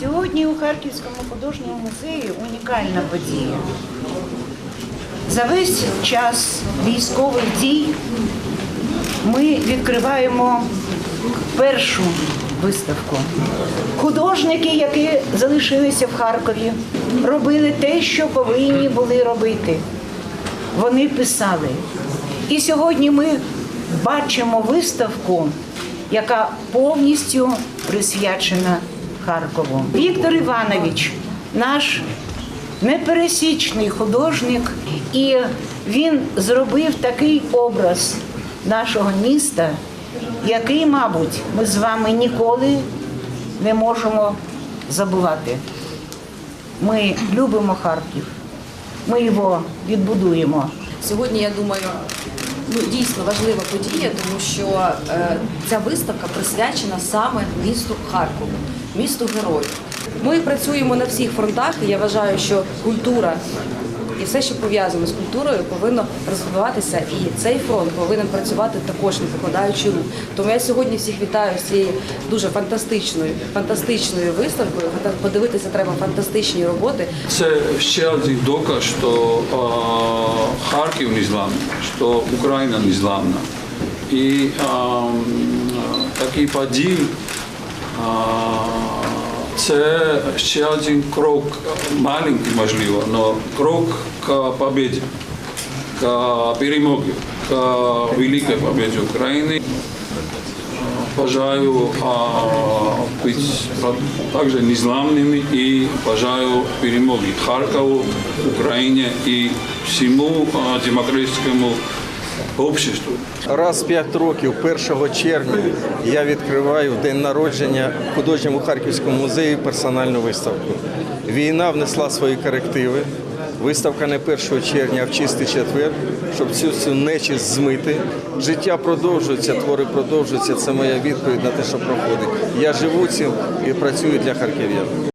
Сьогодні у Харківському художньому музеї унікальна подія. За весь час військових дій ми відкриваємо першу виставку. Художники, які залишилися в Харкові, робили те, що повинні були робити. Вони писали. І сьогодні ми бачимо виставку, яка повністю присвячена Харкову. Віктор Іванович, наш непересічний художник, і він зробив такий образ нашого міста, який, мабуть, ми з вами ніколи не можемо забувати. Ми любимо Харків, ми його відбудуємо. Сьогодні, я думаю, ну дійсно важлива подія, тому що е, ця виставка присвячена саме місту Харкову, місту героїв. Ми працюємо на всіх фронтах, і я вважаю, що культура і все, що пов'язано з культурою, повинно розвиватися. І цей фронт повинен працювати також, не покладаючи рук. Тому я сьогодні всіх вітаю з цією дуже фантастичною, фантастичною виставкою. Подивитися треба фантастичні роботи. Це ще один доказ, що Харків не зламний, що Україна не зламна. І а, такий подій а, це ще один крок, маленький можливо, але крок к победі, к перемогі, к великій победі України. Бажаю бути також незламними і бажаю перемоги Харкову, Україні і всьому демократичному обществу. Раз в 5 років, 1 червня, я відкриваю в день народження в художньому Харківському музеї персональну виставку. Війна внесла свої корективи. Виставка не 1 червня, а в чистий четвер, щоб цю цю нечисть змити. Життя продовжується, твори продовжуються. Це моя відповідь на те, що проходить. Я живу цим і працюю для харків'ян.